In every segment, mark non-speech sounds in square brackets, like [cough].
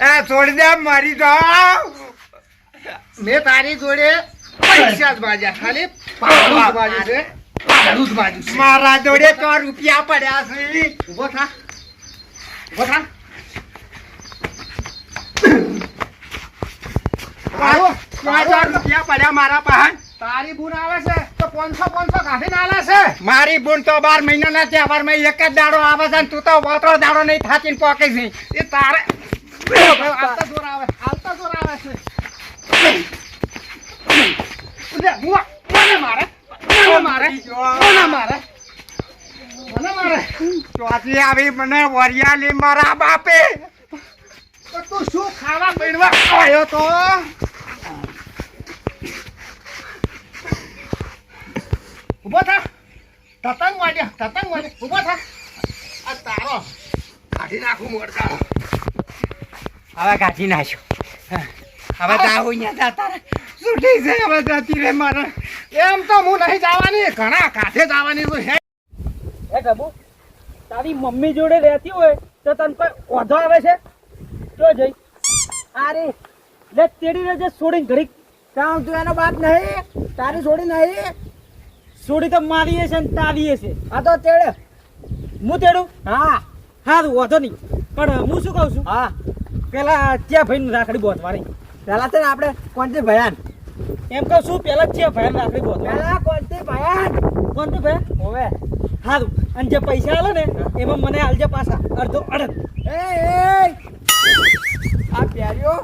એ છોડી દે મારી તો મેં તારી જોડે પૈસા જ બાજા ખાલી પાડું જ માજ્યું છે. મારા જોડે તો રૂપિયા પડ્યા છે. ઊભો થા. ઊભો થા. રૂપિયા પડ્યા મારા પાસે. તારી બુન આવે છે તો પાંચસો પાંચસો કાઢી નાલે છે. મારી બુન તો બાર મહિનાના તહેવારમાં એક જ દાડો આવે છે તું તો વાતરો દાડો નહીં થાકીને પોકે છે એ તારે આવે હાલતા જોર આવે છે મને મારે મને મારે મને આવી મને વરિયાલી મારા બાપે તો શું ખાવા પીણવા આવ્યો તો ઊભો થા. તતંગ વાડ્યા તતંગ વાડ્યા ઊભો થા. આ તારો. કાઢી નાખું મોરતા હવે કાઢી નાખ્યો. હવે તો આવું અહીંયા જતા રહે. છૂટી છે? હવે જતી રે મારે. એમ તો હું નહીં જવાની. ઘણા કાંઠે જવાની છું હે? હે ગબુ તારી મમ્મી જોડે રહેતી હોય તો તને કોઈ ઓધો આવે છે? જો જઈ. અરે લે તેડી રહેજે છોડીને ઘડીક. કામ તું એનો બાપ નહીં. તારી છોડી નહીં. છોડી તો મારીએ છે ને તારી છે. આ તો તેડે. હું તેડું? હા. હા ઓધો નહીં. પણ હું શું કહું છું? હા. પેલા ત્યાં ભાઈ રાખડી બોત મારી પેલા છે ને આપણે કોણથી ભયાન? એમ કહું છું પેલા છે ભયાન રાખડી બોત પેલા કોણથી ભયાન? કોણથી ભયાન? હોવે. હારું. અને જે પૈસા આલે ને એમાં મને આલજે પાછા. અડધો અડધ. એ આ પ્યારીઓ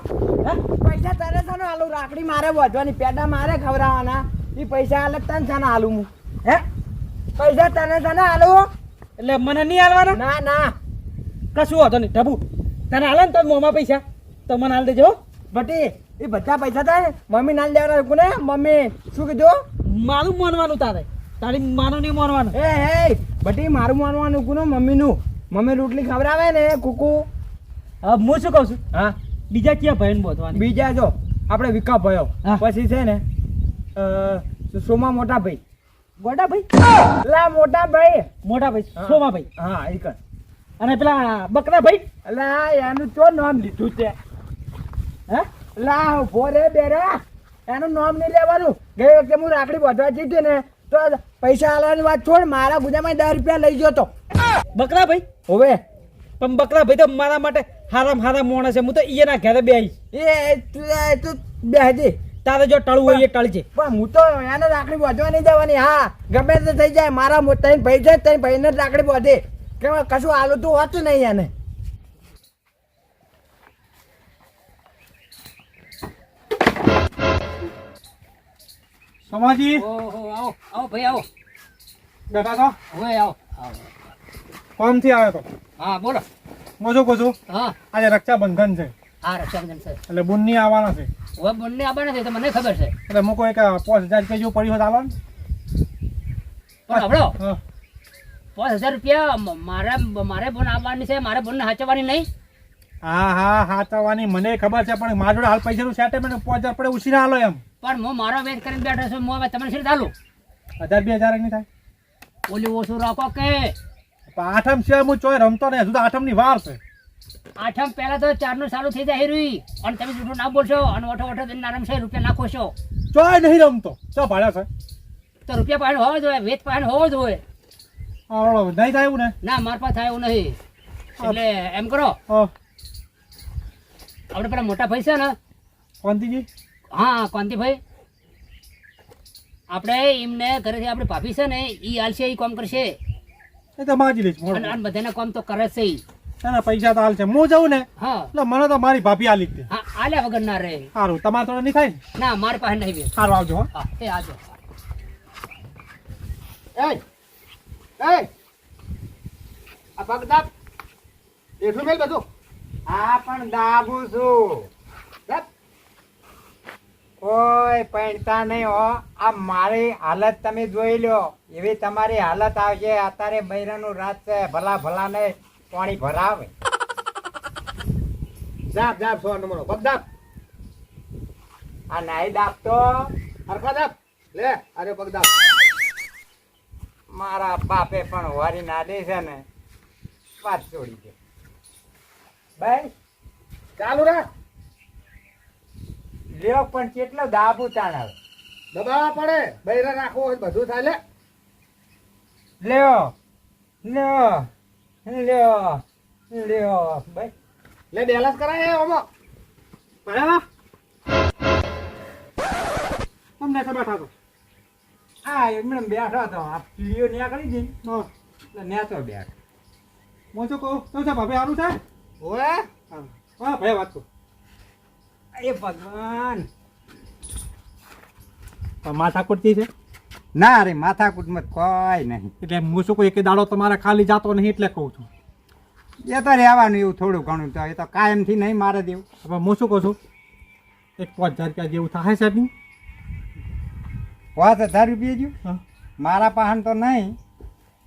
પૈસા તારે છે ને આલુ? રાખડી મારે વધવાની પેડા મારે ખવડાવવાના. એ પૈસા આલે તને છે ને આલુ હું. હે? પૈસા તને છે ને આલુ? એટલે મને નહીં આલવાના? ના ના. કશું વાંધો નહીં. ઢબુ. તને હાલે ને તને મોંમાં પૈસા? તો મને હાલ દેજો બટી એ બધા પૈસા થાય મમ્મી નાલ દેવાના ને મમ્મી શું કીધું? મારું માનવાનું તારે. તારી મારું નહીં માનવાનું એ હે બટી મારું માનવાનું કોનો? મમ્મીનું. મમ્મી રોટલી ખવડાવે ને કુકુ. હા હું શું કહું છું? હા. બીજા ક્યાં ભાઈ બોધવાની? બીજા જો આપણે વિકા ભયો. પછી છે ને સોમા મોટા ભાઈ. મોટા ભાઈ? લા મોટા ભાઈ. મોટા ભાઈ સોમા ભાઈ. હા એ કર. અને પેલા બકરા ભાઈ અલા એનું ચો નામ લીધું છે? હે? લા ફોરે બેરા એનું નામ નહીં લેવાનું. ગઈ વખતે હું રાખડી બાંધવા જીતી ને તો પૈસા આલવાની વાત છોડ મારા ગુજામાં દસ રૂપિયા લઈ ગયો તો. બકરા ભાઈ હોવે. પણ બકરા ભાઈ તો મારા માટે હારામ હારા માણસ છે. હું તો એના ઘરે બે એ તું તું બે તારે જો ટળવું હોય એ ટળજે. પણ હું તો એને રાખડી બાંધવા નહીં દેવાની હા ગમે તે થઈ જાય. મારા ત્રણ ભાઈ છે ત્રણ ભાઈને જ રાખડી બાંધે. કે કશું આલું તો હોતું નહીં એને. સમાજી? ઓહો આવો આવો ભાઈ આવો. બેઠા છો? હવે આવો. આવો કોમથી આવ્યો તો. હા બોલો. કહું છું? હા. આજે રક્ષાબંધન છે. હા રક્ષાબંધન છે. એટલે બુનની આવવાના છે. હવે બુનની આવવાના છે તો મને ખબર છે. એટલે મૂકો એક પાંચ હજાર રૂપિયા જેવું પડ્યું હોય પણ હવડો હા. પાંચ હજાર રૂપિયા મારે મારા બોન આવવાની છે મારે બોનને હાચવવાની નહીં. હા હા હાચવવાની મને ખબર છે પણ મારા જોડે હાલ પૈસાનું સેટલમેન્ટ પાંચ હજાર પડે ઉછીને હાલો એમ. પણ હું મારો વેટ કરીને બેઠો છું હું હવે તમને શું ચાલુ? હજાર બે હજાર નહીં થાય. ઓલી ઓછું રાખો કે? આઠમ સિવાય હું ચોય રમતો નહીં હજુ તો આઠમની વાર છે. આઠમ પહેલા તો ચારનું ચાલુ થઈ જાય રૂઈ અને તમે જૂઠું ના બોલશો અને ઓઠો ઓઠો દિન નારમ છે રૂપિયા નાખો છો. ચોય નહીં રમતો. ચો ભાડ્યા છે? તો રૂપિયા પાણી હોવો જોઈએ વેચ પાણી હોવો જોઈએ. નહીં થાય એવું ને? ના મારા પાસે થાય એવું નહીં. એટલે એમ કરો. આપણે પેલા મોટા ભાઈ છે ને? કોંતીજી? હા કોંતીભાઈ આપણે એમને ઘરેથી આપણે ભાભી છે ને એ હાલશે એ કામ કરશે. એ તો માજી લઈશ અને અને બધાના કામ તો કરે છે. ના, પૈસા તો હાલ છે. હું જઉં ને હા. એટલે મને તો મારી ભાભી આલી જ હા આલ્યા વગર ના રહે. સારું તમારે થોડું નહીં થાય ના? મારી પાસે નહીં સારું આવજો હા. એ એ એ! આ પગ દાબ. એટલું મેલ બધું? હા પણ દાબુ છું. દાબ. કોઈ પૈણતા નહીં હો. આ મારી હાલત તમે જોઈ લો. એવી તમારી હાલત આવશે અત્યારે બૈરાનું રાત છે. ભલા ભલા ને પાણી ભરાવે. દાબ દાબ સો નંબરનો. પગ દાબ. આ હરખા દાબ. લે અરે પગ દાબ. મારા બાપે પણ વારી ના દે છે ને વાત છોડી દે. ભાઈ ચાલુ રાખ. લ્યો પણ કેટલો દાબુ તાણ આવે દબાવવા પડે બૈરા રાખવો હોય બધું થાય લે. લ્યો લ્યો લ્યો લ્યો ભાઈ. લે બેલેન્સ કરાય ઓમાં. ભયા તમને બેઠા થાતો આ એમને બેઠો હતો. આ પીળીઓ નીકળી ગઈ હા. એટલે તો બેઠ. હું કહું? શું છે ભાભી સારું છે? ઓવે હા હા ભાઈ વાત કરું. એ ભગવાન. પણ માથા કુટતી છે? ના રે માથાકૂટમાં કોઈ નહીં. એટલે હું શું કહું એક દાડો તમારે ખાલી જાતો નહીં એટલે કહું છું. એ તો રહેવાનું એવું થોડું ઘણું તો. એ તો કાયમથી નહીં મારે દેવું. હવે હું શું કહું છું? એક પાંચ હજાર રૂપિયા જેવું થાય સેટિંગ પાંચ હજાર રૂપિયા જો હા. મારા પાહન તો નહીં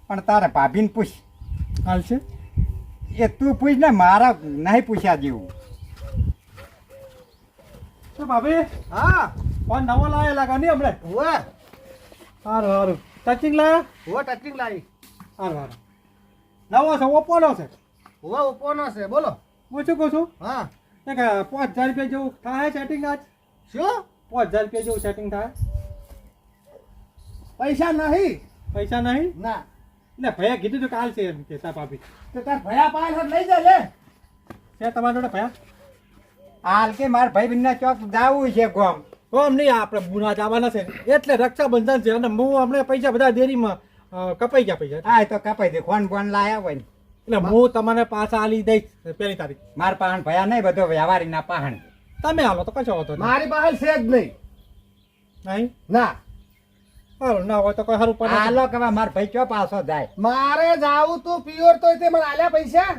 પણ તારે ભાભીને પૂછ. હાલશે એ તું પૂછ ને મારા નહીં પૂછ્યા જેવું. શું ભાભી હા. ફોન નવો લાવેલા લાગે નહીં હમણાં? ઓવે સારું સારું ટચિંગ લાવ્યા ઓવે ટચિંગ લાવી. સારું સારું નવો છે ઓપ્પોનો છે? ઓવે ઓપ્પોનો છે. બોલો. હું શું કહું છું? હા. એક પાંચ હજાર રૂપિયા જેવું થાય સેટિંગ આજ? શું? પાંચ હજાર રૂપિયા જેવું સેટિંગ થાય? પૈસા નહીં. પૈસા નહીં? ના. ને ભયા કીધું તો કાલ છે એમ કે તાર ભાભી. તો તાર ભયા પાલ લઈ જાય લે છે તમારા જોડે ભયા? હાલ કે મારા ભાઈ બિનના ચોક જાવું છે ગોમ. કોમ નહીં આપણે બુના જવાના છે. એટલે રક્ષાબંધન છે અને હું હમણાં પૈસા બધા દેરીમાં કપાઈ ગયા પૈસા. હા તો કપાઈ દે. ફોન ફોન લાયા હોય ને. એટલે હું તમને પાછા આલી દઈશ પેલી તારીખ. મારા પાહણ ભયા નહીં બધો વ્યવહારીના પાહણ તમે હાલો તો કશો હતો મારી પાસે છે જ નહીં. નહીં? ના. સારું ના હોય તો કોઈ સારું પડે હાલો કે મારા ભાઈ કયો પાછો જાય? મારે જાવું તું પિયોર તો તે મને આલ્યા પૈસા?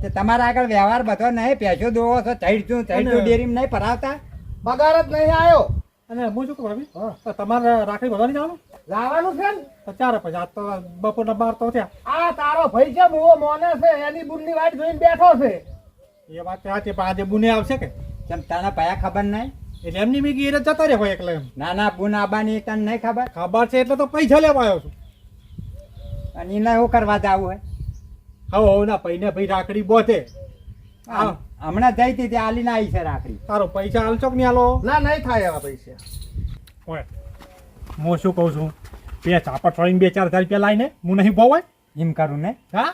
તે તમારા આગળ વ્યવહાર બધો નહીં પૈસો દોવો છો ચડતું ચડતું નહીં ભરાવતા પગાર જ નહીં આવ્યો અને હું શું કહું તો તમારે રાખડી ભરવાની જવાનું લાવવાનું છે ને? તો ચાર પછી આજ તો બપોરના બાર તો થયા. આ તારો ભાઈ છે મુવો મોને છે એની બુનની વાટ જોઈને બેઠો છે. એ વાત સાચી પણ આજે બુને આવશે કે? કેમ તારા ભયા ખબર નહીં? એટલે એમની મેગી ગીરે જતા રહે હોય એટલે એમ. ના ના પૂના આબાની તને નહીં ખબર? ખબર છે એટલે તો પૈસા લેવા આવ્યો છું. અને એને શું કરવા જવું હોય? હવે હવે ના પૈને ભાઈ રાખડી બોતે હા હમણાં જઈ હતી ત્યાં આલીને આવી છે રાખડી. તારો પૈસા હાલશો કે નહીં હાલો ના નહીં થાય એવા પૈસા. ઓય હું શું કહું છું? બે ચાપડ છોડીને બે ચાર હજાર રૂપિયા લાવીને હું નહીં ભાવ હોય? એમ કરું ને? હા?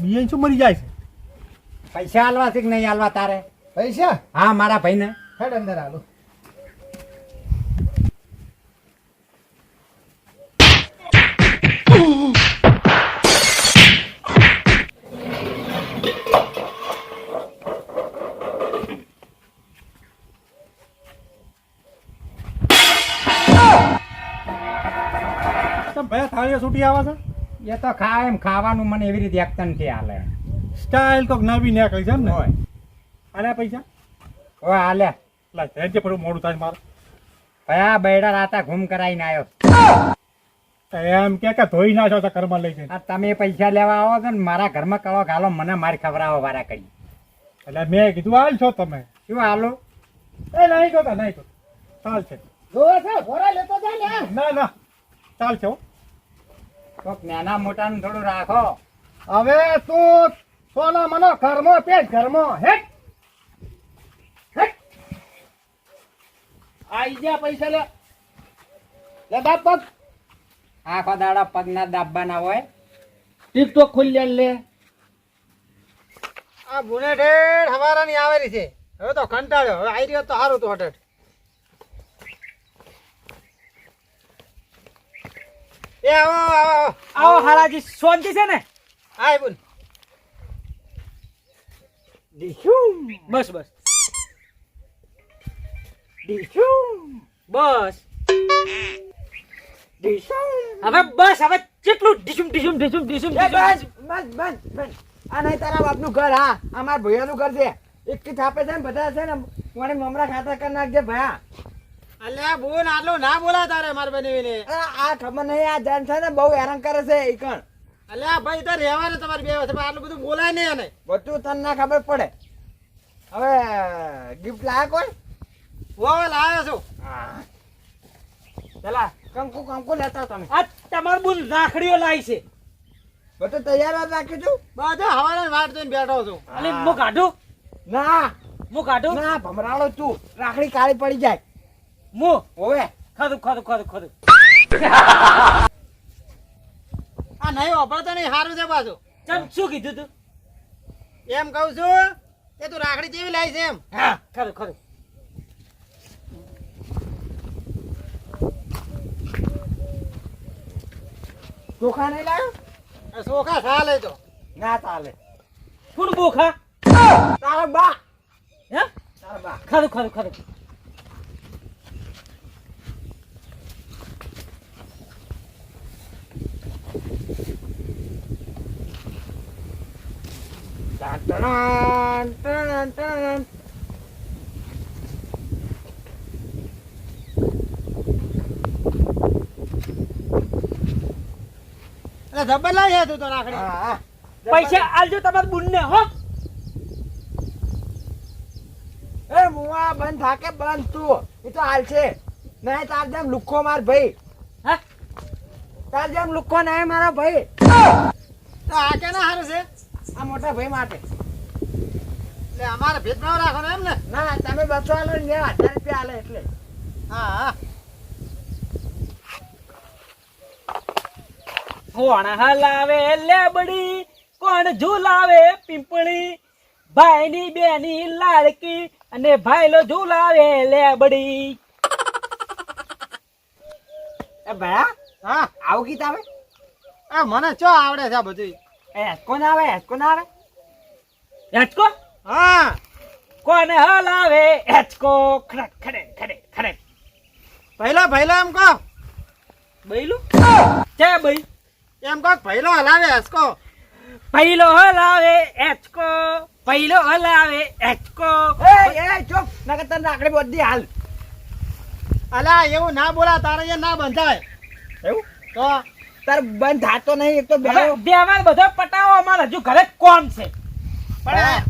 બીજા શું મરી જાય છે? પૈસા હાલવા છે કે નહીં હાલવા તારે? પૈસા? હા મારા ભાઈને. હેડ અંદર આલો ભયા થાળીઓ છૂટી આવે છે? એ તો ખાય એમ ખાવાનું મને એવી રીતે એકતનથી હાલે. સ્ટાઇલ તો નવી નીકળી છે ને? હોય. આલ્યા પૈસા? હવે હાલે લા જે પડું મોડું થાય મારું. ભયા બૈડા રાતા ઘૂમ કરાવીને આવ્યો તો એમ કે કે ધોઈ નાખો તો કર્મ લઈ જઈને આ તમે પૈસા લેવા આવો છો ને મારા ઘરમાં કળો ઘાલો મને મારી ખવડાવો વારા કરી. એટલે મેં કીધું હાલ છો તમે. શું હાલો? એ નહીં કહો નહીં કહો ચાલ છે. છે લેતો જા ને. ના ના. ચાલ છે કોક નાના મોટાનું થોડું રાખો. હવે તું સોના મનો ઘરમાં પેટ ઘરમાં હેટ આઈ પૈસા લે. લે બાપ પગ આખો દાડા પગના દાબવાના હોય. ટિકટોક ખુલ્લી લે. આ બુને હવારાની આવેલી છે. હવે તો કંટાળ્યો. હવે આવી રહ્યો તો સારું તો હટેટ એ આવો આવો આવો. આવો હાલાજી શાંતિ છે ને? આય બોલ બસ બસ. બસ. હવે બસ હવે કેટલું ઢીસુમ ઢીસુમ ઢીસુમ ઢીસુમ બસ બસ બસ બસ. આ નહીં તારા બાપનું ઘર હા. આ મારા ભૈયાનું ઘર છે. એક થી થાપે છે ને બધા છે ને મને મમરા ખાતા કરી નાખજે ભયા. અલ્યા બોલ આટલું ના બોલા તારે માર બનેવીને. આ આ ખબર નહીં આ જાન છે ને બહુ હેરાન કરે છે એ કણ. અલ્યા ભાઈ તો રહેવાનું તમારે બે વખત આટલું બધું બોલાય નહીં અને બધું તને ના ખબર પડે. હવે ગિફ્ટ લાયા કોઈ? હોવે લાવ્યો છું. પેલા કંકુ કંકુ લેતા તમે. આ તમાર બુન રાખડીઓ લાવી છે. બધું તૈયાર જ રાખ્યું છું. બધા હવારે વાટ જોઈને બેઠો છું. અલે મો કાઢું? ના. હું કાઢું? ના ભમરાળો તું રાખડી કાળી પડી જાય. હું ઓવે ખાધું ખાધું ખાધું ખાધું [laughs] આ નહીં વાપરતો નહીં સારું છે પાછું. ચમ શું કીધું તું? એમ કહું છું કે તું રાખડી જેવી લાવી છે એમ? હા ખરું ખાધું ચોખા નહીં લાવ્યો ચોખા સોખા ચાલે તો. ના ચાલે. કોણ બોખા તારા બા. હે? તારો બા. ખરું ખાધું ખાધું ટણ, ટણ, ટણ. એટલે જબ્બર લાવી તું તો રાખડી. હા, હા. પૈસા આલજો તમારા બુનને હો. એ મુવા બંધ થાકે બંધ તું એ તો હાલ નહીં તાર જેમ લુખ્ખો માર ભાઈ. હા? તાર જેમ લુખ્ખો નહીં મારો ભાઈ. તો આ કે ના સારું છે? આ મોટા ભાઈ માટે. એટલે અમારે ભેદભાવ રાખવાનો એમ ને? ના તમે બસો આલો ને રૂપિયા આલે એટલે. હા હા. કોણ હલાવે લેબડી કોણ ઝુલાવે પીપળી? ભાઈની બેની લાડકી અને ભાઈલો ઝુલાવે લેબડી. એ ભયા હા. આવું ગીત આવે? એ મને ચો આવડે છે આ બધું? એ હેસકો ના આવે હેસકો ના આવે? હેચકો? હા. કોણ હલાવે હેચકો? ખડક ખડે ખડે ખડે. પહેલો પહેલો એમ કહો. બૈલું? છે બઈ એમ કહો પહેલો હલાવે હસકો. પહેલો હલાવે હેચકો. પહેલો હલાવે હેચકો. એ એ ચૂપ. નકર તને રાખડી બધી હાલ. અલા એવું ના બોલા તારે એ ના બંધાય. એવું? તો? તાર બંધ થાતો નહીં એક તો બે બે અમાર બધો પટાવો અમાર હજુ ઘરે કોમ છે. પણ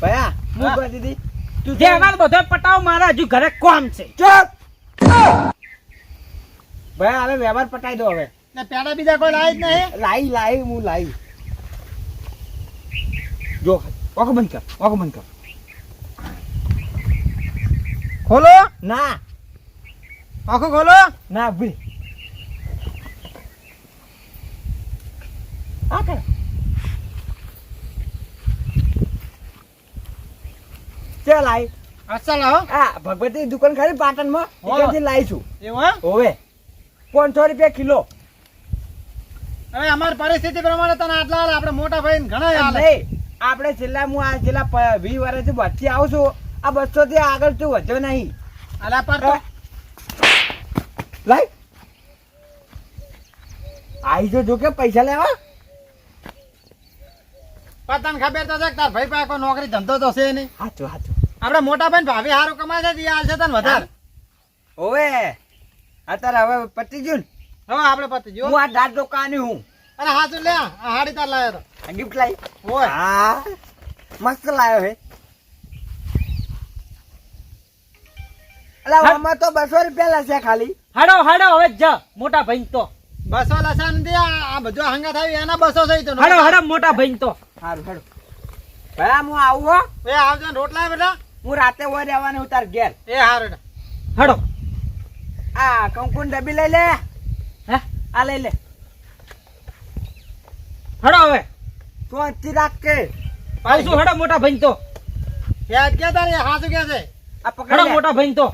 ભયા. હું. કહી દીધી તું અમાર બધો પટાવો મારા હજુ ઘરે કોમ છે. ચૂપ. ભયા હવે વ્યવહાર પટાઈ દો હવે. ને પેડા બીજા કોઈ લાવી જ નહીં. લાઈ લાઈ હું લાઈ જો ઓકો બંધ કર ઓકો બંધ કર. ખોલો? ના. આખું ખોલો? ના ભૂલ આ કર. ચાલ આઈ અસલ હો આ ભગવતી દુકાન ખાલી પાટણમાં. માં ત્યાંથી લાવીશું એવું? હોવે. પાંચસો રૂપિયા કિલો. હવે અમારી પરિસ્થિતિ પ્રમાણે તને આટલા હાલ આપણે મોટા ભાઈ ઘણા હાલે. આપણે છેલ્લા હું આ છેલ્લા વી વર્ષથી વચ્ચે આવું છું. આ બસો થી આગળ તું વધ્યો નહીં. અલા પર લાઈ આઈ જો જો કે પૈસા લેવા. પણ ખબર તો છે તાર ભાઈ પાસે નોકરી ધંધો તો છે નહીં. હાચું હાચું. આપણે મોટા ભાઈ ભાભી સારું કમાય છે એ હાલશે તને વધારે. ઓવે. અત્યારે હવે પતી ગયું ને હવે આપણે પતિ જો. હું આ દાંત દુકાની હું? અરે હા તો લે આ હાડી તાર લાવ્યો આ ગિફ્ટ લાવી તો હોય. હા. મસ્ત લાવ્યો હે. અલા. આમાં તો બસો રૂપિયા લેશે ખાલી. હાડો હાડો હવે જ મોટા ભાઈ તો. બસો લસણ દે આ આ બધું હંગા થાય એના બસો થઈ તો. હાડો હાડો મોટા ભાઈ તો. હારું હાડો. ભાઈ હું આવું હો. એ આવજો રોટલા બેટા હું રાતે હોય રહેવાનું હું તાર ઘેર. એ હારું હાડો. આ કંકુન ડબી લઈ લે. આ લઈ લે. હડો હવે. તું અંચી રાખ કે આવું હડો હાડો મોટા ભાઈ તો? એ કે તારે? હાસુ કે છે? આ હાડો પકડ. મોટા ભાઈ તો.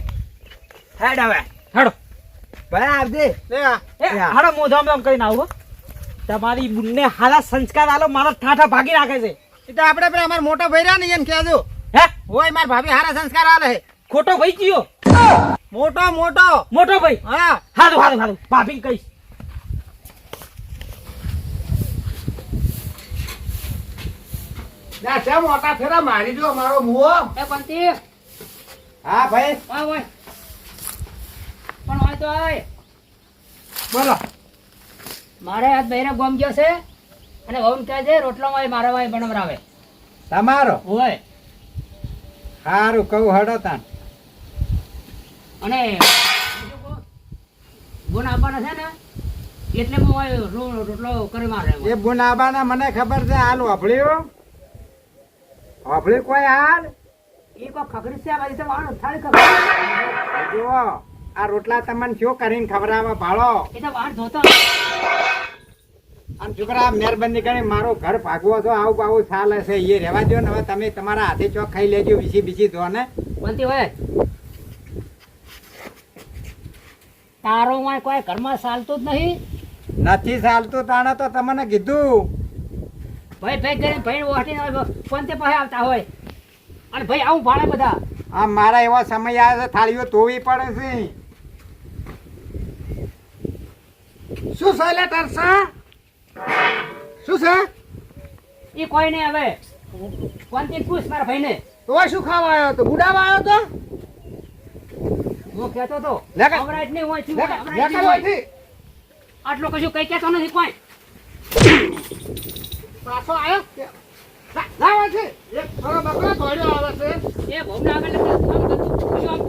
હેડ હવે. હડો. ભાઈ આવજે. લે આ. એ યા. મો ધામ ધામ કરીને આવો તમારી બુનને હારા સંસ્કાર આલો મારા ઠાઠા ભાગી રાખે છે. એ તો આપણે પેલા અમારા મોટા ભાઈ રહ્યા ને એમ કહેજો. હે? હોય મારા ભાભી હારા સંસ્કાર આલે છે. ખોટો ભાઈ ગયો મોટો મોટો. મોટો ભાઈ? હા. હારું હારું હારું. ભાભી કહીશ. મોટા ફેરા? મારી દો મારો મુઓ એ બંતી હા ભાઈ. ઓય પણ હોય તો બોલો. મારે આજ બૈરા ગોમ ગયો છે અને વહુને કહે છે રોટલો વાય મારા ભાઈ બનાવરાવે તમારો? હોય. સારું કહું હડો તાન અને ગુણ આપવાના છે ને એટલે હું રોટલો કરી મારે એ એ બુનાબાના મને ખબર છે હાલ વાપર્યો. હોભળ્યું કોઈ યાર એ કોઈ ખખડી છે આ તો થાળી રોટલા તમને શું કરીને ખવડાવવા ભાળો? એ તો વાળ ધોતો. અને છોકરા મહેરબાની કરી મારો ઘર ભાગવો છો આવું બાવું ચાલે છે. એ રહેવા દો ને હવે તમે તમારા હાથે ચોક ખાઈ લેજો બીજી બીજી ધો ને બનતી હોય. તારો કોઈ ઘરમાં ચાલતું જ નહીં. નથી ચાલતું તાણે તો તમને કીધું. ભાઈ ભાઈ કરીને ભાઈ ફોન તે પાસે આવતા હોય. અને ભાઈ આવું ભાડે બધા. આ મારા એવા સમય આવે છે થાળીઓ ધોવી પડે છે. શું છે લે તરસા શું છે? એ કોઈ નહીં હવે. થી પૂછ મારા ભાઈને. તો શું ખાવા આવ્યો તો ગુડાવા આવ્યો તો હું કહેતો તો. હમણાં નહીં હોય. આટલું કશું કઈ કહેતો નથી કોઈ. પાછો આવ્યો લાવા છે. એક મારો બકરો દોડ્યો આવે છે. એ ભોમના આગળ આમ? કરતું આમ